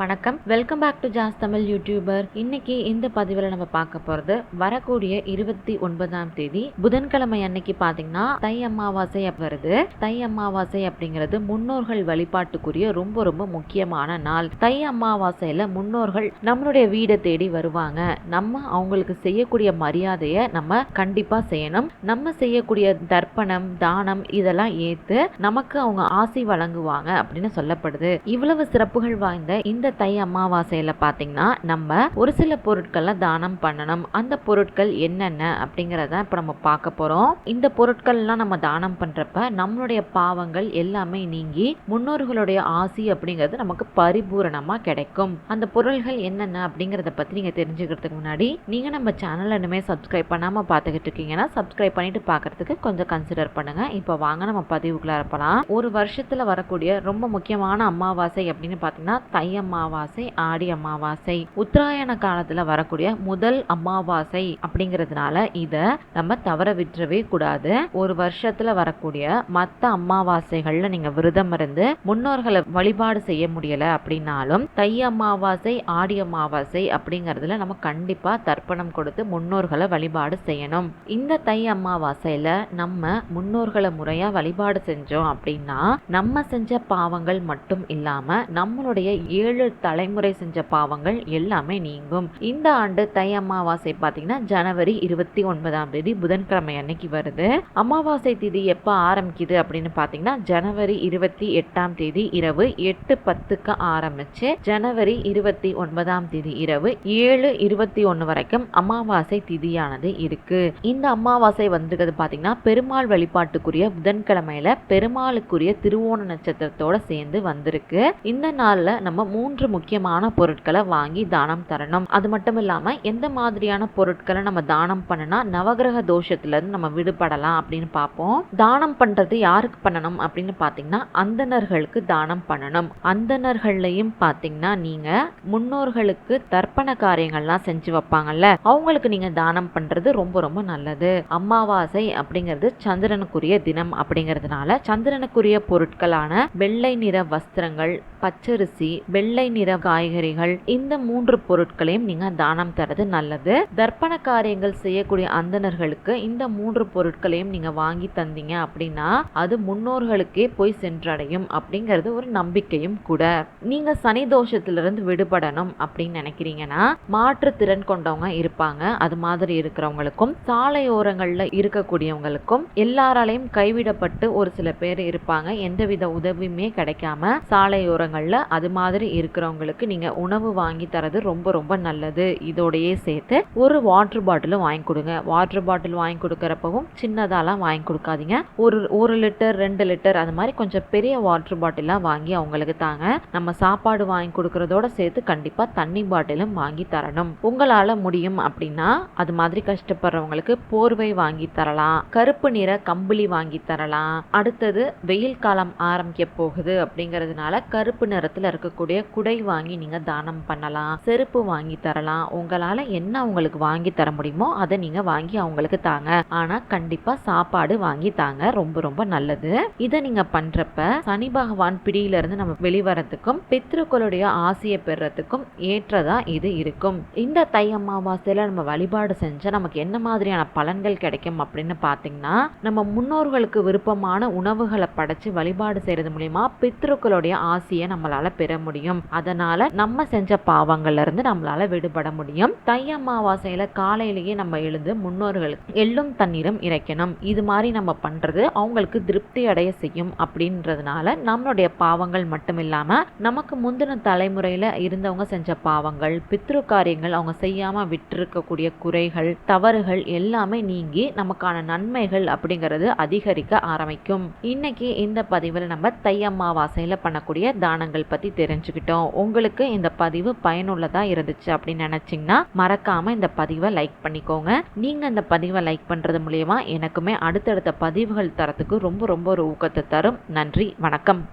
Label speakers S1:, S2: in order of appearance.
S1: வணக்கம். Welcome back to Jas Tamil YouTuber இன்னைக்கு இந்த பதிவில் நம்ம பார்க்க போறது வரக்கூடிய இருபத்தி ஒன்பதாம் தேதி புதன்கிழமை அன்னைக்கு பாத்தீங்கன்னா தை அமாவாசை வருது. தை அமாவாசை அப்படிங்கிறது முன்னோர்கள் வழிபாட்டுக்குரிய ரொம்ப ரொம்ப முக்கியமான நாள். தை அமாவாசையில முன்னோர்கள் நம்மளுடைய வீடை தேடி வருவாங்க. நம்ம அவங்களுக்கு செய்யக்கூடிய மரியாதையை நம்ம கண்டிப்பா செய்யணும். நம்ம செய்யக்கூடிய தர்ப்பணம் தானம் இதெல்லாம் ஏத்து நமக்கு அவங்க ஆசை வழங்குவாங்க அப்படின்னு சொல்லப்படுது. இவ்வளவு சிறப்புகள் வாய்ந்த இந்த இந்த தை அமாவாசையில பாத்தீங்கன்னா நம்ம ஒரு சில பொருட்களை தானம் பண்ணணும். அந்த பொருட்கள் என்னென்ன அப்படிங்கிறத இப்ப நம்ம பார்க்க போறோம். இந்த பொருட்கள்லாம் நம்ம தானம் பண்றப்ப நம்மளுடைய பாவங்கள் எல்லாமே நீங்கி முன்னோர்களுடைய ஆசி அப்படிங்கிறது நமக்கு பரிபூரணமா கிடைக்கும். அந்த பொருள்கள் என்னென்ன அப்படிங்கிறத பத்தி நீங்க தெரிஞ்சுக்கிறதுக்கு முன்னாடி நீங்க நம்ம சேனல் இனிமே சப்ஸ்கிரைப் பண்ணாம பார்த்துக்கிட்டு இருக்கீங்கன்னா சப்ஸ்கிரைப் பண்ணிட்டு பாக்குறதுக்கு கொஞ்சம் கன்சிடர் பண்ணுங்க. இப்போ வாங்க நம்ம பதிவுக்குள்ள இருப்பலாம் ஒரு வருஷத்துல வரக்கூடிய ரொம்ப முக்கியமான அமாவாசை அப்படின்னு பாத்தீங்கன்னா தை அமாவாசை ஆடி அமாவாசை. உத்தராயண காலத்துல வரக்கூடிய முதல் அமாவாசை அப்படிங்கிறதுனால இத நம்ம தவற விட்டுறவே கூடாது. ஒரு வருஷத்துல வரக்கூடிய மத்த அமாவாசைகள்ல நீங்க விரதம் இருந்து முன்னோர்களை வழிபாடு செய்ய முடியல அப்படின்னாலும் தை அமாவாசை ஆடி அமாவாசை அப்படிங்கறதுல நம்ம கண்டிப்பா தர்ப்பணம் கொடுத்து முன்னோர்களை வழிபாடு செய்யணும். இந்த தை அமாவாசையில நம்ம முன்னோர்களை முறையா வழிபாடு செஞ்சோம் அப்படின்னா நம்ம செஞ்ச பாவங்கள் மட்டும் இல்லாம நம்மளுடைய ஏழு தலைமுறை செஞ்ச பாவங்கள் எல்லாமே நீங்கும். இந்த ஆண்டு தை அமாவாசை பார்த்தீங்கன்னா ஜனவரி இருபத்தி ஒன்பதாம் தேதி புதன்கிழமை அன்னைக்கு வருது. அமாவாசை திதி எப்போ ஆரம்பிக்குது அப்படின்னு பார்த்தீங்கன்னா ஜனவரி இருபத்தி எட்டாம் தேதி இரவு எட்டு பத்துக்கு ஆரம்பிச்சு ஜனவரி இருபத்தி ஒன்பதாம் தேதி இரவு ஏழு இருபத்தி ஒன்று வரைக்கும் அமாவாசை திதியானது இருக்கு. இந்த அமாவாசை வந்திருக்கிறது பார்த்தீங்கன்னா பெருமாள் வழிபாட்டுக்குரிய புதன்கிழமையில பெருமாளுக்குரிய திருவோண நட்சத்திரத்தோட சேர்ந்து வந்திருக்கு. இந்த நாள்ல நம்ம மூணு மூன்று முக்கியமான பொருட்களை வாங்கி தானம் தரணும். அது மட்டும் இல்லாம எந்த மாதிரியான பொருட்களை நம்ம தானம் பண்ணனா நவகிரக தோஷத்துல இருந்து நம்ம விடுபடலாம் அப்படின்னு பார்ப்போம். தானம் பண்றது யாருக்கு பண்ணணும் அப்படின்னு பாத்தீங்கன்னா அந்தனர்களுக்கு தானம் பண்ணணும். அந்தனர்கள்லையும் பாத்தீங்கன்னா நீங்க முன்னோர்களுக்கு தர்ப்பண காரியங்கள்லாம் செஞ்சு வைப்பாங்கல்ல அவங்களுக்கு நீங்க தானம் பண்றது ரொம்ப ரொம்ப நல்லது. அமாவாசை அப்படிங்கிறது சந்திரனுக்குரிய தினம் அப்படிங்கிறதுனால சந்திரனுக்குரிய பொருட்களான வெள்ளை நிற வஸ்திரங்கள் பச்சரிசி வெள்ளை நிற காய்கறிகள் இந்த மூன்று பொருட்களையும் நீங்க தானம் தரது நல்லது. தர்ப்பண காரியங்கள் செய்யக்கூடிய அந்தனர்களுக்கு இந்த மூன்று பொருட்களையும் நீங்க வாங்கி தந்தீங்க அப்படின்னா அது முன்னோர்களுக்கே போய் சென்றடையும் அப்படிங்கிறது ஒரு நம்பிக்கையும் கூட. நீங்க சனி தோஷத்திலிருந்து விடுபடணும் அப்படின்னு நினைக்கிறீங்கன்னா மாற்றுத்திறன் கொண்டவங்க இருப்பாங்க. அது மாதிரி இருக்கிறவங்களுக்கும் சாலையோரங்கள்ல இருக்கக்கூடியவங்களுக்கும் எல்லாராலையும் கைவிடப்பட்டு ஒரு சில பேர் இருப்பாங்க. எந்தவித உதவியுமே கிடைக்காம சாலையோரங்கள்ல அது மாதிரி இருக்கிறவங்களுக்கு நீங்க உணவு வாங்கி தரது ரொம்ப ரொம்ப நல்லது. இதோடையே சேர்த்து ஒரு வாட்டர் பாட்டிலும் வாங்கி கொடுங்க. வாட்டர் பாட்டில் வாங்கி கொடுக்கறப்பவும் சின்னதாலாம் வாங்கி கொடுக்காதீங்க. ஒரு ஒரு லிட்டர் ரெண்டு லிட்டர் அது மாதிரி கொஞ்சம் பெரிய வாட்டர் பாட்டிலாம் வாங்கி அவங்களுக்கு தாங்க. நம்ம சாப்பாடு வாங்கி கொடுக்கறதோட சேர்த்து கண்டிப்பா தண்ணி பாட்டிலும் வாங்கி தரணும். உங்களால முடியும் அப்படின்னா அது மாதிரி கஷ்டப்படுறவங்களுக்கு போர்வை வாங்கி தரலாம். கருப்பு நிற கம்பளி வாங்கி தரலாம். அடுத்தது வெயில் காலம் ஆரம்பிக்க போகுது அப்படிங்கிறதுனால கருப்பு நிறத்துல இருக்கக்கூடிய குடை வாங்கி நீங்க தானம் பண்ணலாம் செருப்பு வாங்கி தரலாம். உங்களால என்ன உங்களுக்கு வாங்கி தர முடியுமோ அதை நீங்க வாங்கி அவங்களுக்கு தாங்க. ஆனா கண்டிப்பா சாப்பாடு வாங்கி தாங்க ரொம்ப ரொம்ப நல்லது. இதை நீங்க பண்றப்ப சனி பகவான் பிடியில இருந்து நம்ம வெளிவரத்துக்கும் பித்ருக்களுடைய ஆசையை பெறத்துக்கும் ஏற்றதா இது இருக்கும். இந்த தை அமாவாசையில நம்ம வழிபாடு செஞ்சா நமக்கு என்ன மாதிரியான பலன்கள் கிடைக்கும் அப்படின்னு பாத்தீங்கன்னா நம்ம முன்னோர்களுக்கு விருப்பமான உணவுகளை படைச்சு வழிபாடு செய்யறது மூலியமா பித்ருக்களுடைய ஆசையை நம்மளால பெற முடியும். அதனால நம்ம செஞ்ச பாவங்கள்ல இருந்து நம்மளால விடுபட முடியும். தை அமாவாசையில காலையிலேயே நம்ம எழுந்து முன்னோர்களுக்கு எள்ளும் தண்ணீரும் இறைக்கணும். இது மாதிரி நம்ம பண்றது அவங்களுக்கு திருப்தி அடைய செய்யும் அப்படின்றதுனால நம்மளுடைய பாவங்கள் மட்டும் இல்லாம நமக்கு முந்தின தலைமுறையில இருந்தவங்க செஞ்ச பாவங்கள் பித்ரு காரியங்கள் அவங்க செய்யாம விட்டிருக்கக்கூடிய குறைகள் தவறுகள் எல்லாமே நீங்கி நமக்கான நன்மைகள் அப்படிங்கிறது அதிகரிக்க ஆரம்பிக்கும். இன்னைக்கு இந்த பதிவில் நம்ம தை அமாவாசையில பண்ணக்கூடிய தானங்கள் பத்தி தெரிஞ்சுக்கிட்டோம். உங்களுக்கு இந்த பதிவு பயனுள்ளதா இருந்துச்சு அப்படின்னு நினைச்சிங்கன்னா மறக்காம இந்த பதிவை லைக் பண்ணிக்கோங்க. நீங்க இந்த பதிவை லைக் பண்றது மூலியமா எனக்குமே அடுத்தடுத்த பதிவுகள் தரத்துக்கு ரொம்ப ரொம்ப ஒரு ஊக்கத்தை தரும். நன்றி வணக்கம்.